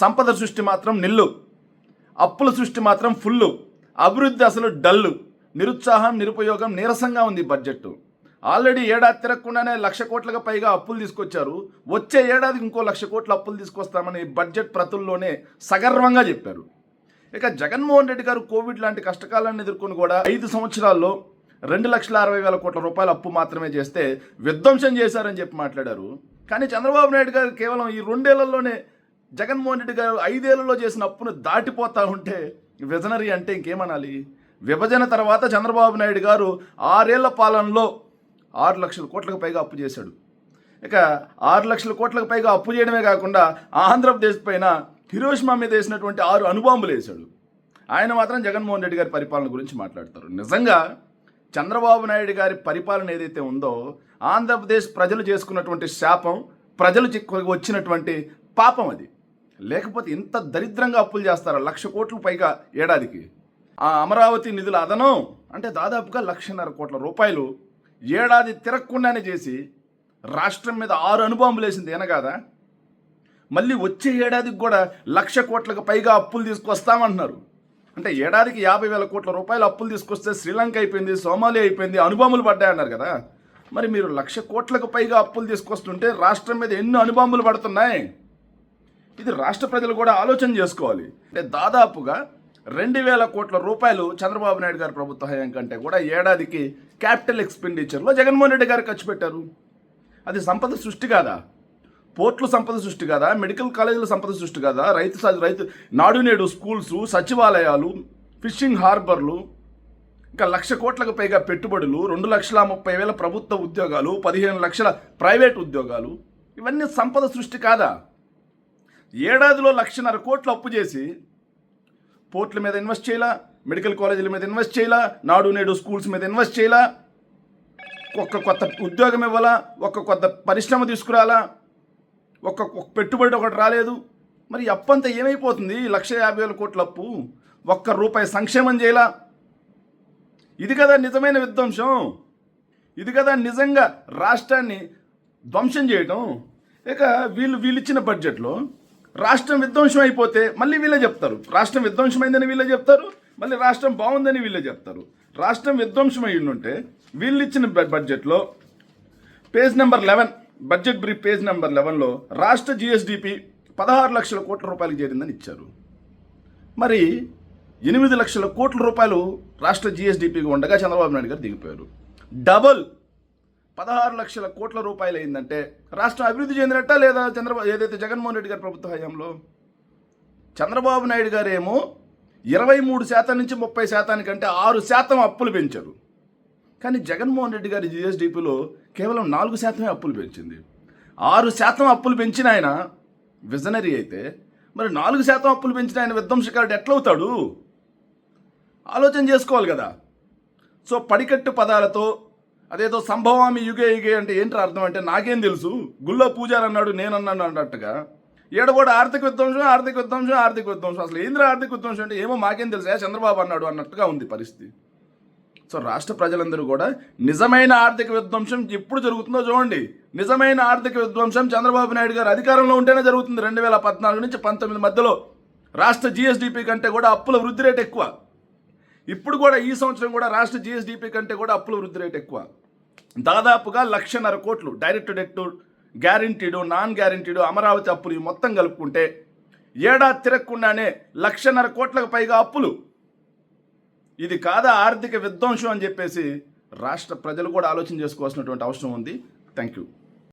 సంపద సృష్టి మాత్రం నిల్లు. అప్పుల సృష్టి మాత్రం ఫుల్లు. అభివృద్ధి అసలు డల్లు. నిరుత్సాహం నిరుపయోగం నీరసంగా ఉంది బడ్జెట్ ఆల్రెడీ ఏడాది తిరగకుండానే లక్ష కోట్లకు పైగా అప్పులు తీసుకొచ్చారు. వచ్చే ఏడాదికి ఇంకో లక్ష కోట్ల అప్పులు తీసుకొస్తామని బడ్జెట్ ప్రతుల్లోనే సగర్వంగా చెప్పారు. ఇక జగన్మోహన్ రెడ్డి గారు కోవిడ్ లాంటి కష్టకాలాన్ని ఎదుర్కొని కూడా ఐదు సంవత్సరాల్లో రెండు లక్షల అరవై వేల కోట్ల రూపాయల అప్పు మాత్రమే చేస్తే విధ్వంసం చేశారని చెప్పి మాట్లాడారు. కానీ చంద్రబాబు నాయుడు గారు కేవలం ఈ రెండేళ్ళలోనే జగన్మోహన్ రెడ్డి గారు ఐదేళ్ళలో చేసిన అప్పును దాటిపోతా ఉంటే విజనరీ అంటే ఇంకేమనాలి? విభజన తర్వాత చంద్రబాబు నాయుడు గారు ఆరేళ్ళ పాలనలో ఆరు లక్షల కోట్లకు పైగా అప్పు చేశాడు. ఇక ఆరు లక్షల కోట్లకు పైగా అప్పు చేయడమే కాకుండా ఆంధ్రప్రదేశ్ పైన హిరోష్మా మీద వేసినటువంటి ఆరు అనుబాంబులు వేశాడు. ఆయన మాత్రం జగన్మోహన్ రెడ్డి గారి పరిపాలన గురించి మాట్లాడతారు. నిజంగా చంద్రబాబు నాయుడు గారి పరిపాలన ఏదైతే ఉందో ఆంధ్రప్రదేశ్ ప్రజలు చేసుకున్నటువంటి శాపం ప్రజలు వచ్చినటువంటి పాపం అది. లేకపోతే ఇంత దరిద్రంగా అప్పులు చేస్తారా? లక్ష కోట్లు పైగా ఏడాదికి. ఆ అమరావతి నిధుల అదనం? అంటే దాదాపుగా లక్షన్నర కోట్ల రూపాయలు ఏడాది తిరగకుండానే చేసి రాష్ట్రం మీద ఆరు అనుబాంబులు వేసింది. ఏనగాదా మళ్ళీ వచ్చే ఏడాదికి కూడా లక్ష కోట్లకు పైగా అప్పులు తీసుకొస్తామంటున్నారు. అంటే ఏడాదికి యాభై వేల కోట్ల రూపాయలు అప్పులు తీసుకొస్తే శ్రీలంక అయిపోయింది సోమాలి అయిపోయింది అనుబాంబులు పడ్డాయన్నారు కదా? మరి మీరు లక్ష కోట్లకు పైగా అప్పులు తీసుకొస్తుంటే రాష్ట్రం మీద ఎన్ని అనుబాంబులు పడుతున్నాయి. ఇది రాష్ట్ర ప్రజలు కూడా ఆలోచన చేసుకోవాలి. అంటే దాదాపుగా రెండు వేల కోట్ల రూపాయలు చంద్రబాబు నాయుడు గారి ప్రభుత్వ హయాం కంటే కూడా ఏడాదికి క్యాపిటల్ ఎక్స్పెండిచర్లో జగన్మోహన్ రెడ్డి గారు ఖర్చు పెట్టారు. అది సంపద సృష్టి కాదా? పోర్టుల సంపద సృష్టి కాదా? మెడికల్ కాలేజీల సంపద సృష్టి కాదా? రైతు సా- రైతు నాడు నేడు స్కూల్స్ సచివాలయాలు ఫిషింగ్ హార్బర్లు ఇంకా లక్ష కోట్లకు పైగా పెట్టుబడులు రెండు లక్షల ముప్పై వేల ప్రభుత్వ ఉద్యోగాలు పదిహేను లక్షల ప్రైవేట్ ఉద్యోగాలు ఇవన్నీ సంపద సృష్టి కాదా? ఏడాదిలో లక్షన్నర కోట్లు అప్పు చేసి పోర్ట్ల మీద ఇన్వెస్ట్ చేయాలా? మెడికల్ కాలేజీల మీద ఇన్వెస్ట్ చేయాలా? నాడు నేడు స్కూల్స్ మీద ఇన్వెస్ట్ చేయాలా? ఒక్క కొత్త ఉద్యోగం ఇవ్వాలా? ఒక్క కొత్త పరిశ్రమ తీసుకురాలా? ఒక్క పెట్టుబడి ఒకటి రాలేదు. మరి అప్పంతా ఏమైపోతుంది? లక్ష యాభై వేల కోట్ల అప్పు ఒక్క రూపాయి సంక్షేమం చేయాలా? ఇది కదా నిజమైన విధ్వంసం. ఇది కదా నిజంగా రాష్ట్రాన్ని ధ్వంసం చేయటం. ఇక వీళ్ళు వీళ్ళిచ్చిన బడ్జెట్లో రాష్ట్రం విధ్వంసం అయిపోతే మళ్ళీ వీళ్ళే చెప్తారు. రాష్ట్రం విధ్వంసమైందని వీళ్ళే చెప్తారు మళ్ళీ రాష్ట్రం బాగుందని వీళ్ళే చెప్తారు. రాష్ట్రం విధ్వంసం అయి ఉంటే వీళ్ళు ఇచ్చిన బడ్జెట్లో page number eleven budget brief page number లెవెన్లో రాష్ట్ర జిఎస్డిపి పదహారు లక్షల కోట్ల రూపాయలకు చేరిందని ఇచ్చారు. మరి ఎనిమిది లక్షల కోట్ల రూపాయలు రాష్ట్ర జిఎస్డిపిగా ఉండగా చంద్రబాబు నాయుడు గారు దిగిపోయారు. డబల్ పదహారు లక్షల కోట్ల రూపాయలు అయిందంటే రాష్ట్రం అభివృద్ధి చెందినట్ట లేదా చంద్రబాబు ఏదైతే జగన్మోహన్ రెడ్డి గారి ప్రభుత్వ హయాంలో? చంద్రబాబు నాయుడు గారేమో ఇరవై మూడు శాతం నుంచి ముప్పై శాతానికంటే ఆరు శాతం అప్పులు పెంచారు. కానీ జగన్మోహన్ రెడ్డి గారి జిఎస్డిపిలో కేవలం నాలుగు శాతమే అప్పులు పెంచింది. ఆరు శాతం అప్పులు పెంచిన ఆయన విజనరీ అయితే మరి నాలుగు శాతం అప్పులు పెంచిన ఆయన విధ్వంసకారుడు ఎట్లవుతాడు? ఆలోచన చేసుకోవాలి కదా. సో పడికట్టు పదాలతో అదేదో సంభవామి యుగే యుగే అంటే ఏంటి అర్థం అంటే నాకేం తెలుసు? గుళ్ళో పూజారి అన్నాడు నేనన్నాను అన్నట్టుగా. ఈడ కూడా ఆర్థిక విధ్వంసం ఆర్థిక విధ్వంసం ఆర్థిక విధ్వంసం. అసలు ఏంద్ర ఆర్థిక విధ్వంసం అంటే? ఏమో మాకేం తెలుసు. ఏ చంద్రబాబు అన్నాడు అన్నట్టుగా ఉంది పరిస్థితి. సో రాష్ట్ర ప్రజలందరూ కూడా నిజమైన ఆర్థిక విధ్వంసం ఎప్పుడు జరుగుతుందో చూడండి. నిజమైన ఆర్థిక విధ్వంసం చంద్రబాబు నాయుడు గారు అధికారంలో ఉంటేనే జరుగుతుంది. రెండు వేల పద్నాలుగు నుంచి పంతొమ్మిది మధ్యలో. రాష్ట్ర జిఎస్డిపి కంటే కూడా అప్పుల వృద్ధి రేటు ఎక్కువ. ఇప్పుడు కూడా ఈ సంవత్సరం కూడా రాష్ట్ర జిఎస్డిపి కంటే కూడా అప్పుల వృద్ధి రేటు ఎక్కువ. దాదాపుగా లక్షన్నర కోట్లు direct debt guaranteed non guaranteed Amaravati అప్పులు మొత్తం కలుపుకుంటే ఏడాది తిరగకుండానే లక్షన్నర కోట్లకు పైగా అప్పులు. ఇది కాదా ఆర్థిక విధ్వంసం అని చెప్పేసి రాష్ట్ర ప్రజలు కూడా ఆలోచన చేసుకోవాల్సినటువంటి అవసరం ఉంది. Thank you